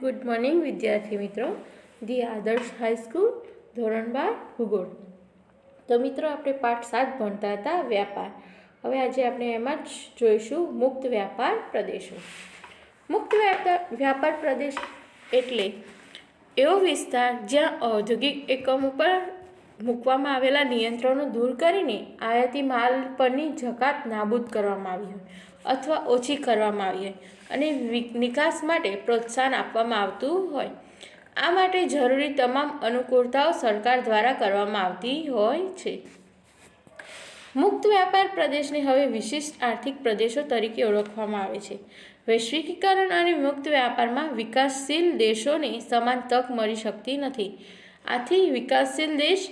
Good morning વિદ્યાર્થી મિત્રો. The આદર્શ હાઈસ્કૂલ ધોરણ બાર, ભૂગોળ. તો મિત્રો, આપણે પાઠ સાત ભણતા હતા, વ્યાપાર. હવે આજે આપણે એમાં જ જોઈશું મુક્ત વ્યાપાર પ્રદેશો. મુક્ત વ્યાપાર વ્યાપાર પ્રદેશ એટલે એવો વિસ્તાર જ્યાં ઔદ્યોગિક એકમો પર મૂકવામાં આવેલા નિયંત્રણો દૂર કરીને આયાતી માલ પરની જકાત નાબૂદ કરવામાં આવી હોય. અથવા ઓછી કરવામાં આવી હોય અને નિકાસ માટે પ્રોત્સાહન આપવામાં આવતું હોય. આ માટે જરૂરી તમામ અનુકૂળતાઓ સરકાર દ્વારા કરવામાં આવતી હોય છે. મુક્ત વ્યાપાર પ્રદેશને હવે વિશિષ્ટ આર્થિક પ્રદેશો તરીકે ઓળખવામાં આવે છે. વૈશ્વિકીકરણ અને મુક્ત વ્યાપારમાં વિકાસશીલ દેશોને સમાન તક મળી શકતી નથી. આથી વિકાસશીલ દેશ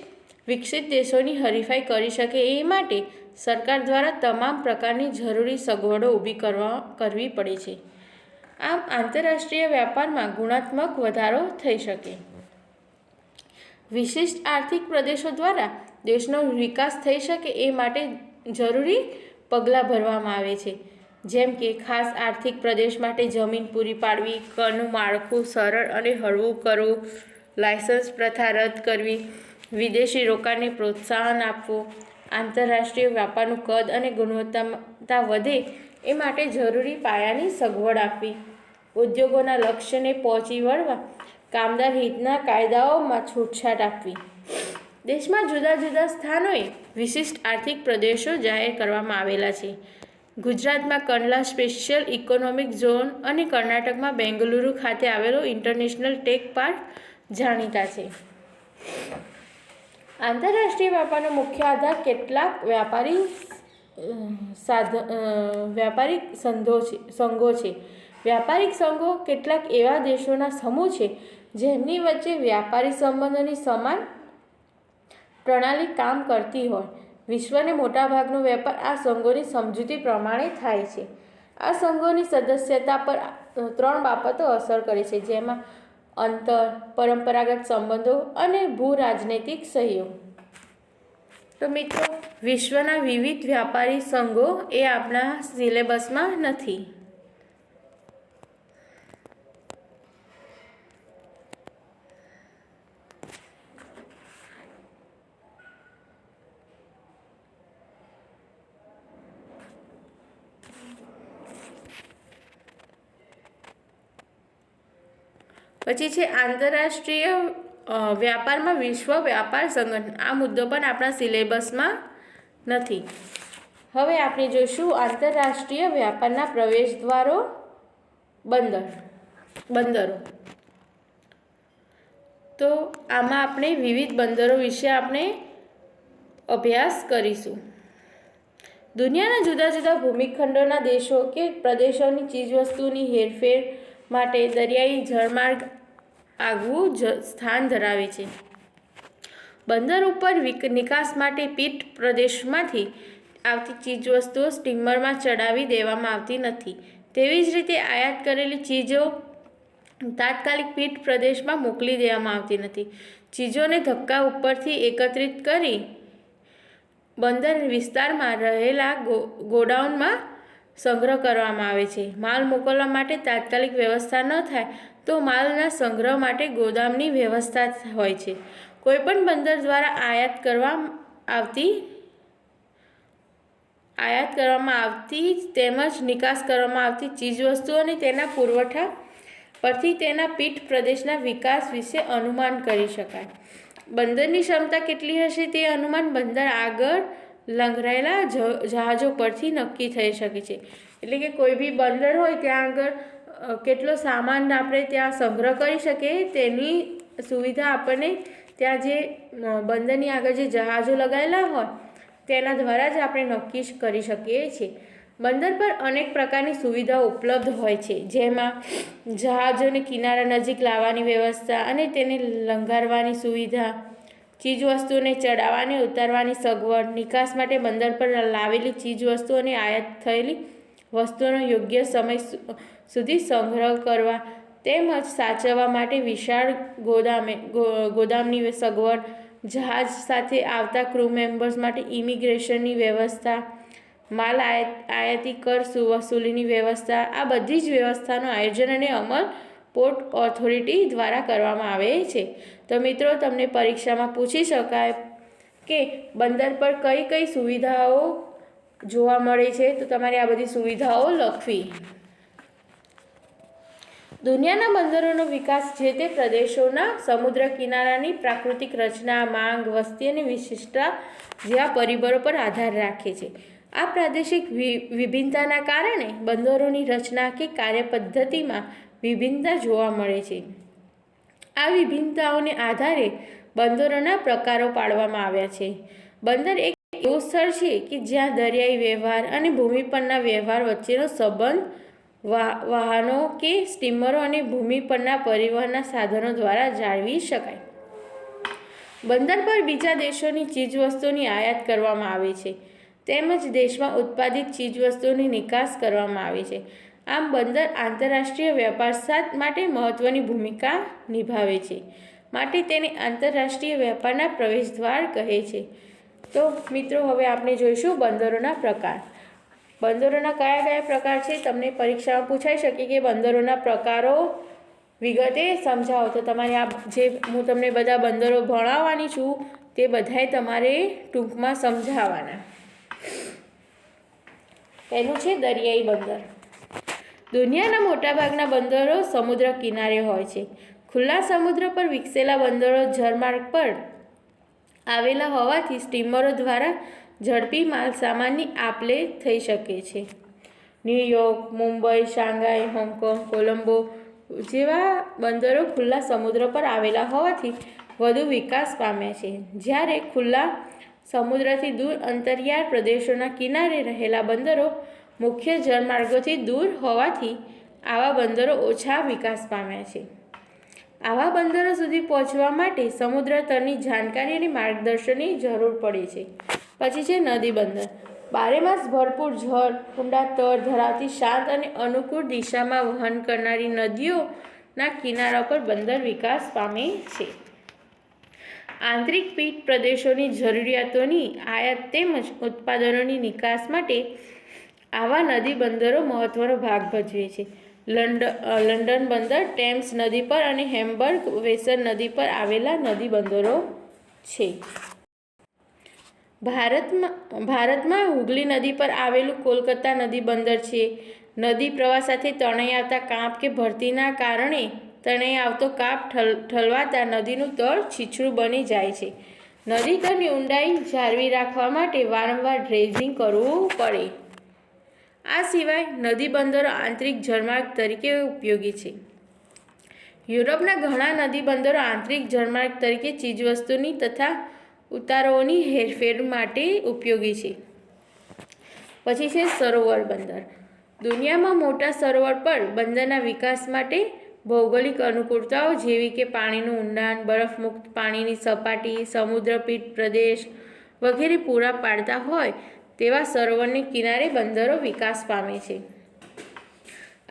વિકસિત દેશોની હરીફાઈ કરી શકે એ માટે સરકાર દ્વારા તમામ પ્રકારની જરૂરી સગવડો ઊભી કરવા, કરવી પડે છે. આમ આંતરરાષ્ટ્રીય વ્યાપારમાં ગુણાત્મક વધારો થઈ શકે. વિશિષ્ટ આર્થિક પ્રદેશો દ્વારા દેશનો વિકાસ થઈ શકે એ માટે જરૂરી પગલાં ભરવામાં આવે છે. જેમ કે ખાસ આર્થિક પ્રદેશ માટે જમીન પૂરી પાડવી કરનું માળખું સરળ અને હળવું કરવું, લાયસન્સ પ્રથા રદ કરવી, વિદેશી રોકાણને પ્રોત્સાહન આપવું આંતરરાષ્ટ્રીય વ્યાપારનું કદ અને ગુણવત્તા વધે એ માટે જરૂરી પાયાની સગવડ આપવી. ઉદ્યોગોના લક્ષ્યને પહોંચી વળવા કામદાર હિતના કાયદાઓમાં છૂટછાટ આપવી. દેશમાં જુદા જુદા સ્થાનોએ વિશિષ્ટ આર્થિક પ્રદેશો જાહેર કરવામાં આવેલા છે. ગુજરાતમાં કંડલા સ્પેશિયલ ઇકોનોમિક ઝોન અને કર્ણાટકમાં બેંગલુરુ ખાતે આવેલો ઇન્ટરનેશનલ ટેક પાર્ક જાણીતા છે. આંતરરાષ્ટ્રીય વ્યાપારનો મુખ્ય આધાર કેટલાક વ્યાપારી સાધ વ્યાપારિક સંઘો છે સંઘો છે. વ્યાપારિક સંઘો કેટલાક એવા દેશોના સમૂહ છે, જેમની વચ્ચે વ્યાપારી સંબંધોની સમાન પ્રણાલી કામ કરતી હોય. વિશ્વને મોટાભાગનો વેપાર આ સંઘોની સમજૂતી પ્રમાણે થાય છે. આ સંઘોની સદસ્યતા પર ત્રણ બાબતો અસર કરે છે, જેમાં અંતર, પરંપરાગત સંબંધો અને ભૂ રાજનૈતિક સહયોગ તો મિત્રો, વિશ્વના વિવિધ વ્યાપારી સંઘો એ આપણા સિલેબસમાં નથી. પછી છે આંતરરાષ્ટ્રીય વ્યાપારમાં વિશ્વ વ્યાપાર સંગઠન. આ મુદ્દો પણ આપણા સિલેબસમાં નથી. હવે આપણે જોઈશું આંતરરાષ્ટ્રીય વ્યાપારના પ્રવેશ દ્વારો બંદર, બંદરો. તો આમાં આપણે વિવિધ બંદરો વિશે આપણે અભ્યાસ કરીશું. દુનિયાના જુદા જુદા ભૂમિખંડોના દેશો કે પ્રદેશોની ચીજવસ્તુની હેરફેર માટે દરિયાઈ જળમાર્ગ આગવું જ સ્થાન ધરાવે છે. બંદર ઉપર વિક, નિકાસ માટે પીઠ પ્રદેશમાંથી આવતી ચીજવસ્તુઓ સ્ટીમરમાં ચડાવી દેવામાં આવતી નથી. તેવી જ રીતે આયાત કરેલી ચીજો તાત્કાલિક પીઠ પ્રદેશમાં મોકલી દેવામાં આવતી નથી. ચીજોને ધક્કા ઉપરથી એકત્રિત કરી બંદર વિસ્તારમાં રહેલા ગો- ગોડાઉનમાં સંગ્રહ કરવામાં આવે છે. માલ મોકલવા માટે તાત્કાલિક વ્યવસ્થા ન થાય તો માલના સંગ્રહ માટે ગોદામની વ્યવસ્થા હોય છે. કોઈપણ બંદર દ્વારા આયાત કરવા આવતી, આયાત કરવામાં આવતી તેમજ નિકાસ કરવામાં આવતી ચીજવસ્તુઓ અને તેના પુરવઠા પરથી તેના પીઠ પ્રદેશના વિકાસ વિશે અનુમાન કરી શકાય. બંદરની ક્ષમતા કેટલી હશે તે અનુમાન બંદર આગળ લંગરાયેલા જ- જહાજો પરથી નક્કી થઈ શકે છે. એટલે કે કોઈ બી બંદર હોય ત્યાં આગળ કેટલો સામાન આપણે ત્યાં સંગ્રહ કરી શકીએ, તેની સુવિધા આપણને ત્યાં જે બંદરની આગળ જે જહાજો લગાવેલા હોય, તેના દ્વારા જ આપણે નક્કી કરી શકીએ છીએ. બંદર પર અનેક પ્રકારની સુવિધાઓ ઉપલબ્ધ હોય છે. જેમાં જહાજોને કિનારા નજીક લાવવાની વ્યવસ્થા અને તેને લંગારવાની સુવિધા ચીજવસ્તુઓને ચડાવવાની, ઉતારવાની, સગવડ, નિકાસ માટે બંદર પર લાવેલી ચીજવસ્તુઓને આયાત થયેલી વસ્તુઓનો યોગ્ય સમય સુધી સંગ્રહ કરવા તેમજ સાચવવા માટે વિશાળ ગોદામે ગોદામની સગવડ, જહાજ સાથે આવતા ક્રૂ મેમ્બર્સ માટે ઇમિગ્રેશનની વ્યવસ્થા, માલ આયાત, આયાતી કર વસૂલીની વ્યવસ્થા, આ બધી જ વ્યવસ્થાનું આયોજન અને અમલ પોર્ટ ઓથોરિટી દ્વારા કરવામાં આવે છે. તો મિત્રો, તમને પરીક્ષામાં પૂછી શકાય કે બંદર પર કઈ કઈ સુવિધાઓ જોવા મળે છે? તો તમારે આ બધી સુવિધાઓ લખવી. દુનિયાના બંદરોનો વિકાસ જે તે પ્રદેશોના સમુદ્ર કિનારાની પ્રાકૃતિક રચના, માંગ, વસ્તી અને વિશિષ્ટતા જેવા પરિબળો પર આધાર રાખે છે. આ પ્રાદેશિક વિભિન્નતાના કારણે બંદરોની રચના કે કાર્યપદ્ધતિમાં વિભિન્નતા જોવા મળે છે. આ વિભિન્નતાઓને આધારે બંદરોના પ્રકારો પાડવામાં આવ્યા છે. બંદર એક એવું સ્થળ છે કે જ્યાં દરિયાઈ વ્યવહાર અને ભૂમિ પરના વ્યવહાર વચ્ચેનો સંબંધ વાહનો કે સ્ટીમરો અને ભૂમિ પરના પરિવહનના સાધનો દ્વારા જાળવી શકાય. બંદર પર બીજા દેશોની ચીજવસ્તુઓની આયાત કરવામાં આવે છે. તેમજ દેશમાં ઉત્પાદિત ચીજવસ્તુઓની નિકાસ કરવામાં આવે છે. આમ બંદર આંતરરાષ્ટ્રીય વેપાર સાથ માટે મહત્ત્વની ભૂમિકા નિભાવે છે. માટે તેને આંતરરાષ્ટ્રીય વેપારના પ્રવેશદ્વાર કહે છે. તો મિત્રો, હવે આપણે જોઈશું બંદરોના પ્રકાર. બંદરોના કયા કયા પ્રકાર છે? તમને પરીક્ષામાં પૂછાઈ શકે કે બંદરોના પ્રકારો વિગતે સમજાવો. તો તમારે આ જે હું તમને બધા બંદરો ભણાવવાની છું, તે બધાય તમારે ટૂંકમાં સમજાવવાના પહેલું છે દરિયાઈ બંદર. દુનિયાના મોટાભાગના બંદરો સમુદ્ર કિનારે હોય છે. ખુલ્લા સમુદ્ર પર વિકસેલા બંદરો જળમાર્ગ પર આવેલા હોવાથી સ્ટીમરો દ્વારા ઝડપી માલસામાનની આપલે થઈ શકે છે. New York, Mumbai, Shanghai, Hong Kong, Colombo જેવા બંદરો ખુલ્લા સમુદ્ર પર આવેલા હોવાથી વધુ વિકાસ પામ્યા છે. જ્યારે ખુલ્લા સમુદ્રથી દૂર અંતરિયાળ પ્રદેશોના કિનારે રહેલા બંદરો મુખ્ય જળમાર્ગોથી દૂર હોવાથી આવા બંદરો ઓછા વિકાસ પામ્યા છે. આવા બંદરો સુધી પહોંચવા માટે સમુદ્ર તરની જાણકારી અને માર્ગદર્શનની જરૂર પડે છે. પછી છે નદી બંદર. બારેમાસ ભરપૂર જળ, ઊંડા તળ ધરાવતી શાંત અને અનુકૂળ દિશામાં વહન કરનારી નદીઓના કિનારા પર બંદર વિકાસ પામે છે. આંતરિક પીઠ પ્રદેશોની જરૂરિયાતોની આયાત તેમજ ઉત્પાદનોની નિકાસ માટે આવા નદી બંદરો મહત્વનો ભાગ ભજવે છે. લંડ લંડન બંદર, ટેમ્સ નદી પર અને હેમ્બર્ગ વેસર નદી પર આવેલા નદી બંદરો છે. ભારતમાં ભારતમાં હુગલી નદી પર આવેલું કોલકાતા નદી બંદર છે. નદી પ્રવાહ સાથે તણાઈ આવતા કાંપ કે ભરતીના કારણે તણાઈ આવતો કાપ ઠલ, ઠલવાતા નદીનું તળ છીછરું બની જાય છે. નદી તળની ઊંડાઈ જાળવી રાખવા માટે વારંવાર ડ્રેઝિંગ કરવું પડે. આ સિવાય નદી બંદરો આંતરિક જળમાર્ગ તરીકે ઉપયોગી છે. યુરોપના ઘણા નદી બંદરો આંતરિક જળમાર્ગ તરીકે ચીજવસ્તુની તથા ઉતારોની હેરફેર માટે ઉપયોગી છે. પછી છે સરોવર બંદર. દુનિયામાં મોટા સરોવર પર બંદરના વિકાસ માટે ભૌગોલિક અનુકૂળતાઓ જેવી કે પાણીનું ઊંડાણ, બરફમુક્ત પાણીની સપાટી, સમુદ્રપીઠ પ્રદેશ વગેરે પૂરા પાડતા હોય તેવા સરોવરને કિનારે બંદરો વિકાસ પામે છે.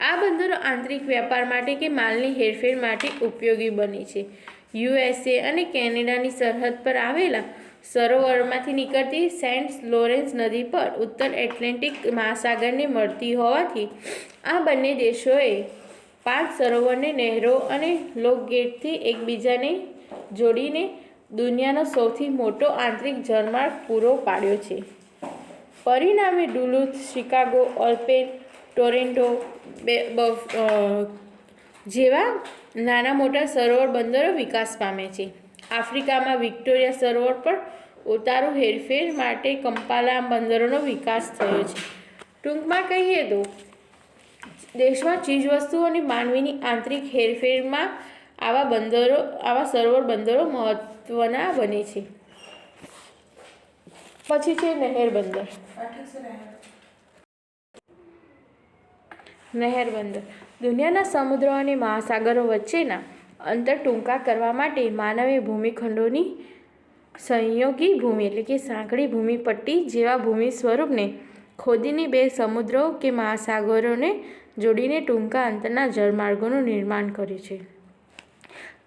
આ બંદરો આંતરિક વેપાર માટે કે માલની હેરફેર માટે ઉપયોગી બને છે. યુએસએ અને કેનેડાની સરહદ પર આવેલા સરોવરમાંથી નીકળતી સેન્ટ લોરેન્સ નદી પર ઉત્તર એટલાન્ટિક મહાસાગરને મળતી હોવાથી આ બંને દેશોએ પાંચ સરોવરને નહેરો અને લોકગેટથી એકબીજાને જોડીને દુનિયાનો સૌથી મોટો આંતરિક જળમાર્ગ પૂરો પાડ્યો છે. પરિણામે ડુલુથ, શિકાગો, ઓલ્પેન, ટોરેન્ટો જેવા નાના મોટા સરોવર બંદરો વિકાસ પામે છે. આફ્રિકામાં વિક્ટોરિયા સરોવર પર ઉતારો હેરફેર માટે કંપાલા બંદરોનો વિકાસ થયો છે. ટૂંકમાં કહીએ તો, દેશમાં ચીજવસ્તુઓ અને માનવીની આંતરિક હેરફેરમાં આવા બંદરો, આવા સરોવર બંદરો મહત્ત્વના બને છે. પછી છે નહેર બંદર. નહેર બંદર. દુનિયાના સમુદ્રો અને મહાસાગરો વચ્ચેના અંતર ટૂંકા કરવા માટે માનવે ભૂમિખંડોની સંયોગી ભૂમિ એટલે કે સાંકડી ભૂમિ પટ્ટી જેવા ભૂમિ સ્વરૂપને ખોદીને બે સમુદ્રો કે મહાસાગરોને જોડીને ટૂંકા અંતરના જળમાર્ગોનું નિર્માણ કર્યું છે.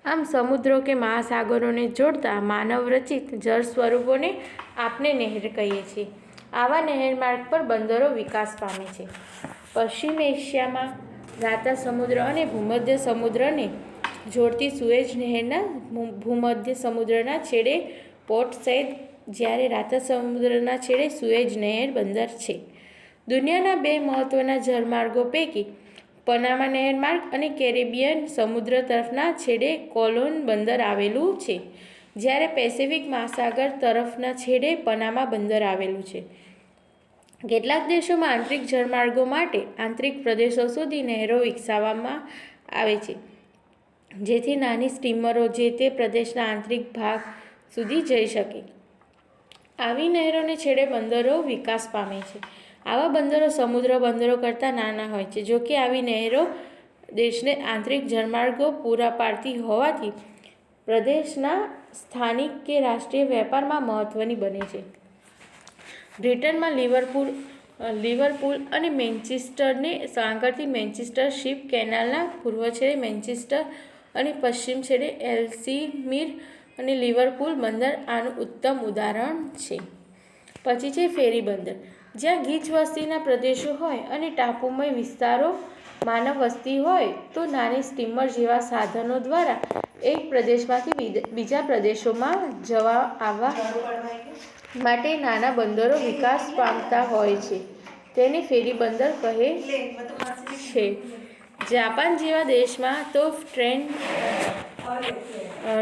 આમ સમુદ્રો કે મહાસાગરોને જોડતા માનવ રચિત જળ સ્વરૂપોને આપણે નહેર કહીએ છીએ. આવા નહેર માર્ગ પર બંદરો વિકાસ પામે છે. પશ્ચિમ એશિયામાં રાતા સમુદ્ર અને ભૂમધ્ય સમુદ્રને જોડતી સુએજ નહેરના ભૂમધ્ય સમુદ્રના છેડે પોર્ટ સૈદ જ્યારે રાતા સમુદ્રના છેડે સુએજ નહેર બંદર છે. દુનિયાના બે મહત્ત્વના જળમાર્ગો પૈકી પનામા નહેર માર્ગ અને કેરેબિયન સમુદ્ર તરફના છેડે કોલોન બંદર આવેલું છે. જ્યારે પેસિફિક મહાસાગર તરફના છેડે પનામા બંદર આવેલું છે. કેટલાક દેશોમાં આંતરિક જળમાર્ગો માટે આંતરિક પ્રદેશો સુધી નહેરો વિકસાવવામાં આવે છે, જેથી નાની સ્ટીમરો જે તે પ્રદેશના આંતરિક ભાગ સુધી જઈ શકે. આવી નહેરોને છેડે બંદરો વિકાસ પામે છે. આવા બંદરો સમુદ્ર બંદરો કરતાં નાના હોય છે જોકે આવી નહેરો દેશને આંતરિક જળમાર્ગો પૂરા પાડતી હોવાથી પ્રદેશના સ્થાનિક કે રાષ્ટ્રીય વેપારમાં મહત્ત્વની બને છે. બ્રિટનમાં લિવરપુલ લિવરપુલ અને મેન્ચેસ્ટરને સાંકળતી મેન્ચેસ્ટર શિપ કેનાલના પૂર્વ છેડે મેન્ચેસ્ટર અને પશ્ચિમ છેડે એલ્સીમીર અને લિવરપુલ બંદર આનું ઉત્તમ ઉદાહરણ છે. પછી છે ફેરી બંદર. જ્યાં ગીચ વસ્તીના પ્રદેશો હોય અને ટાપુમય વિસ્તારો, માનવ વસ્તી હોય તો નાની સ્ટીમર જેવા સાધનો દ્વારા એક પ્રદેશમાંથી બીજા પ્રદેશોમાં જવા આવવા માટે નાના બંદરો વિકાસ પામતા હોય છે. તેને ફેરી બંદર કહે છે. જાપાન જેવા દેશમાં તો ટ્રેન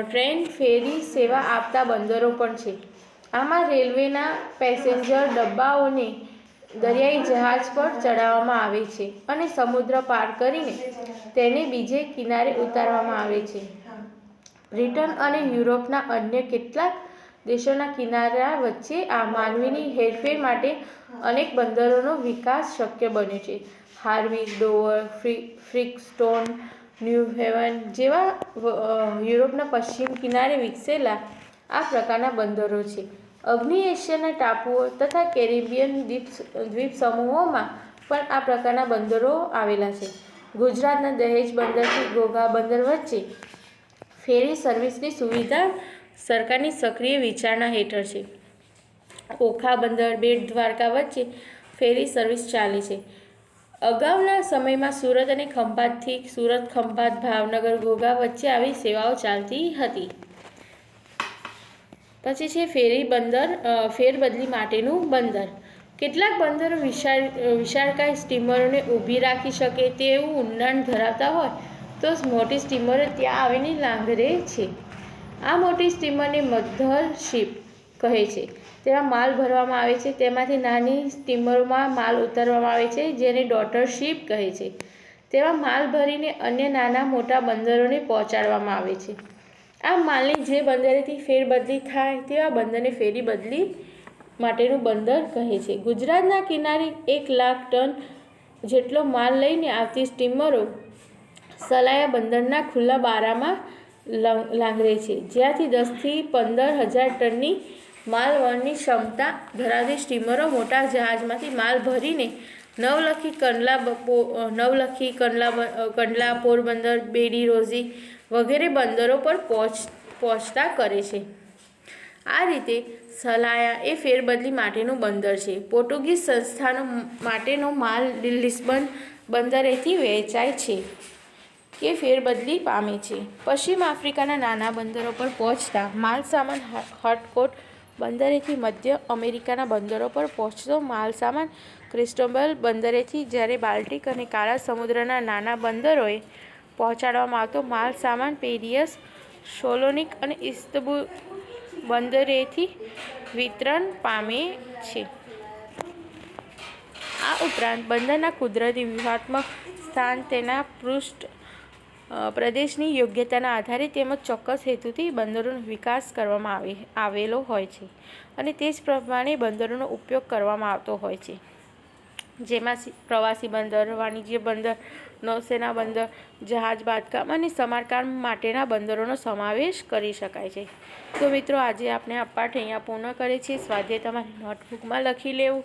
ટ્રેન ફેરી સેવા આપતા બંદરો પણ છે. આમાં રેલવેના પેસેન્જર ડબ્બાઓને દરિયાઈ જહાજ પર ચડાવવામાં આવે છે અને સમુદ્ર પાર કરીને તેને બીજે કિનારે ઉતારવામાં આવે છે. બ્રિટન અને યુરોપના અન્ય કેટલાક દેશોના કિનારા વચ્ચે આ માનવીની હેરફેર માટે અનેક બંદરોનો વિકાસ શક્ય બન્યો છે. હાર્વિક ડોવર, ફ્રી, ફ્રિકસ્ટોન, ન્યૂ હેવન જેવા યુરોપના પશ્ચિમ કિનારે વિકસેલા આ પ્રકારના બંદરો છે. અગ્નિ એશિયાના ટાપુઓ તથા કેરેબિયન દ્વીપ દ્વીપ સમૂહોમાં પણ આ પ્રકારના બંદરો આવેલા છે. ગુજરાતના દહેજ બંદરથી ઘોઘા બંદર વચ્ચે ફેરી સર્વિસની સુવિધા સરકારની સક્રિય વિચારણા હેઠળ છે. ઓખા બંદર, બેટ દ્વારકા વચ્ચે ફેરી સર્વિસ ચાલે છે. અગાઉના સમયમાં સુરત અને ખંભાતથી, સુરત, ખંભાત, ભાવનગર, ઘોઘા વચ્ચે આવી સેવાઓ ચાલતી હતી. પછી છે ફેરી બંદર ફેરબદલી માટેનું બંદર. કેટલાક બંદરો વિશાળ વિશાળકાય સ્ટીમરોને ઊભી રાખી શકે તેવું ઊંડાણ ધરાવતા હોય તો મોટી સ્ટીમરો ત્યાં આવીને લાંગરે છે. આ મોટી સ્ટીમરને મધર શિપ કહે છે. તેમાં માલ ભરવામાં આવે છે. તેમાંથી નાની સ્ટીમરોમાં માલ ઉતારવામાં આવે છે, જેને ડોટર શિપ કહે છે. તેમાં માલ ભરીને અન્ય નાના મોટા બંદરોને પહોંચાડવામાં આવે છે. આ માલની જે બંદરેથી ફેરબદલી થાય તેવા બંદરને ફેરી બદલી માટેનું બંદર કહે છે. ગુજરાતના કિનારે એક લાખ ટન જેટલો માલ લઈને આવતી સ્ટીમરો સલાયા બંદરના ખુલ્લા બારામાં લાંગરે છે. જ્યાંથી દસથી પંદર હજાર ટનની માલવહનની ક્ષમતા ધરાવતી સ્ટીમરો મોટા જહાજમાંથી માલ ભરીને નવલખી કંડલા બપો નવલખી કંડલા કંડલા, પોરબંદર, બેડી રોઝી વગેરે બંદરો પર પહોંચ પહોંચતા કરે છે. આ રીતે સલાયા એ ફેરબદલી માટેનું બંદર છે. પોર્ટુગીઝ સંસ્થાનો માટેનો માલ લિસ્બન બંદરેથી વહેંચાય છે. કે ફેરબદલી પામે છે. પશ્ચિમ આફ્રિકાના નાના બંદરો પર પહોંચતા માલ સામાન હ- હટકોટ બંદરેથી મધ્ય અમેરિકાના બંદરો પર પહોંચતો માલ સામાન ક્રિસ્ટોબલ બંદરેથી જ્યારે બાલ્ટિક અને કાળા સમુદ્રના નાના બંદરોએ પહોંચાડવામાં આવતો માલ સામાન પેરિયસ, સોલોનિક અને ઇસ્તબુલ બંદરેથી વિતરણ પામે છે. આ ઉપરાંત બંદરના કુદરતી વ્યૂહાત્મક સ્થાન તેના પૃષ્ઠ પ્રદેશની યોગ્યતાના આધારે તેમજ ચોક્કસ હેતુથી બંદરોનો વિકાસ કરવામાં આવે, આવેલો હોય છે અને તે જ પ્રમાણે બંદરોનો ઉપયોગ કરવામાં આવતો હોય છે. જેમાં પ્રવાસી બંદર, વાણિજ્ય બંદર, નૌસેના બંદર, જહાજ બાંધકામ અને સમારકામ માટેના બંદરોનો સમાવેશ કરી શકાય છે. તો મિત્રો, આજે આપણે આ પાઠ અહીંયા પૂર્ણ કરીએ છીએ. સ્વાધ્યાય તમારી નોટબુકમાં લખી લેવું.